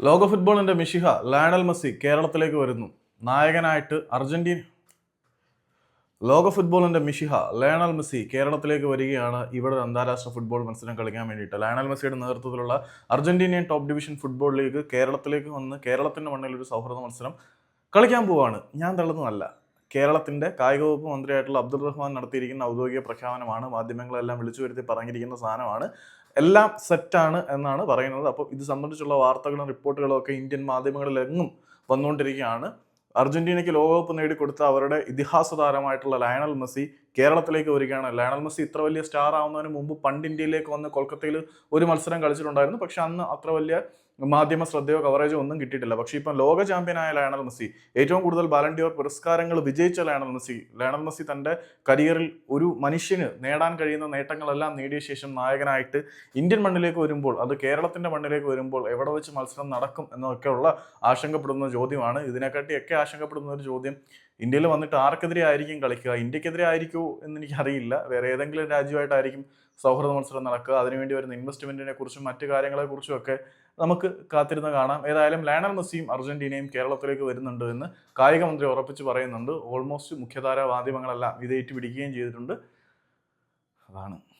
ലോക ഫുട്ബോളിന്റെ മിഷിഹ Lionel Messi കേരളത്തിലേക്ക് വരുന്നു. നായകനായിട്ട് അർജന്റീന ലോക ഫുട്ബോളിന്റെ മിഷിഹ ലയണൽ മെസ്സി കേരളത്തിലേക്ക് വരികയാണ് ഇവിടെ അന്താരാഷ്ട്ര ഫുട്ബോൾ മത്സരം കളിക്കാൻ വേണ്ടിയിട്ട്. ലയണൽ മെസ്സിയുടെ നേതൃത്വത്തിലുള്ള Argentinian top division football league കേരളത്തിലേക്ക് വന്ന് കേരളത്തിന്റെ മണ്ണിൽ ഒരു സൗഹൃദ മത്സരം കളിക്കാൻ പോവുകയാണ് ഞാൻ തള്ളുന്നതല്ല. കേരളത്തിന്റെ കായിക വകുപ്പ് മന്ത്രിയായിട്ടുള്ള അബ്ദുൾ റഹ്മാൻ നടത്തിയിരിക്കുന്ന ഔദ്യോഗിക പ്രഖ്യാപനമാണ്. മാധ്യമങ്ങളെല്ലാം വിളിച്ചു വരുത്തി പറഞ്ഞിരിക്കുന്ന സാധനമാണ്. എല്ലാം സെറ്റാണ് എന്നാണ് പറയുന്നത്. അപ്പോൾ ഇത് സംബന്ധിച്ചുള്ള വാർത്തകളും റിപ്പോർട്ടുകളും ഒക്കെ ഇന്ത്യൻ മാധ്യമങ്ങളിലെങ്ങും വന്നുകൊണ്ടിരിക്കുകയാണ്. അർജന്റീനയ്ക്ക് ലോകകപ്പ് നേടിക്കൊടുത്ത അവരുടെ ഇതിഹാസ താരമായിട്ടുള്ള ലയണൽ മെസ്സി കേരളത്തിലേക്ക് വരികയാണ്. ലയണൽ മെസ്സി ഇത്ര വലിയ സ്റ്റാർ ആവുന്നതിന് മുമ്പ് പണ്ട് ഇന്ത്യയിലേക്ക് വന്ന് കൊൽക്കത്തയിൽ ഒരു മത്സരം കളിച്ചിട്ടുണ്ടായിരുന്നു. പക്ഷെ അന്ന് അത്ര വലിയ മാധ്യമ ശ്രദ്ധയോ കവറേജോ ഒന്നും കിട്ടിയിട്ടില്ല. പക്ഷേ ഇപ്പം ലോക ചാമ്പ്യനായ ലയണൽ മെസ്സി ഏറ്റവും കൂടുതൽ ബാലൻഡിയോർ പുരസ്കാരങ്ങൾ വിജയിച്ച ലയണൽ മെസ്സി ലയണൽ മെസ്സി തന്റെ കരിയറിൽ ഒരു മനുഷ്യന് നേടാൻ കഴിയുന്ന നേട്ടങ്ങളെല്ലാം നേടിയ ശേഷം നായകനായിട്ട് ഇന്ത്യൻ മണ്ണിലേക്ക് വരുമ്പോൾ അത് കേരളത്തിന്റെ മണ്ണിലേക്ക് വരുമ്പോൾ എവിടെ വെച്ച് മത്സരം നടക്കും എന്നൊക്കെയുള്ള ആശങ്കപ്പെടുന്ന ചോദ്യമാണ്. ഇതിനെക്കാട്ടിയൊക്കെ ആശങ്കപ്പെടുന്ന ഒരു ചോദ്യം ഇന്ത്യയിൽ വന്നിട്ട് ആർക്കെതിരെ ആയിരിക്കും കളിക്കുക? ഇന്ത്യക്കെതിരെ ആയിരിക്കുമോ എന്ന് എനിക്കറിയില്ല വേറെ ഏതെങ്കിലും രാജ്യമായിട്ടായിരിക്കും സൗഹൃദ മത്സരം നടക്കുക. അതിനുവേണ്ടി വരുന്ന ഇൻവെസ്റ്റ്മെന്റിനെ കുറിച്ചും മറ്റു കാര്യങ്ങളെക്കുറിച്ചും ഒക്കെ നമുക്ക് കാത്തിരുന്ന് കാണാം. ഏതായാലും ലയണൽ മെസ്സിയും അർജന്റീനയും കേരളത്തിലേക്ക് വരുന്നുണ്ട് എന്ന് കായിക മന്ത്രി ഉറപ്പിച്ച് പറയുന്നുണ്ട്. ഓൾമോസ്റ്റ് മുഖ്യധാര മാധ്യമങ്ങളെല്ലാം ഇത് ഏറ്റുപിടിക്കുകയും ചെയ്തിട്ടുണ്ട്. അതാണ്.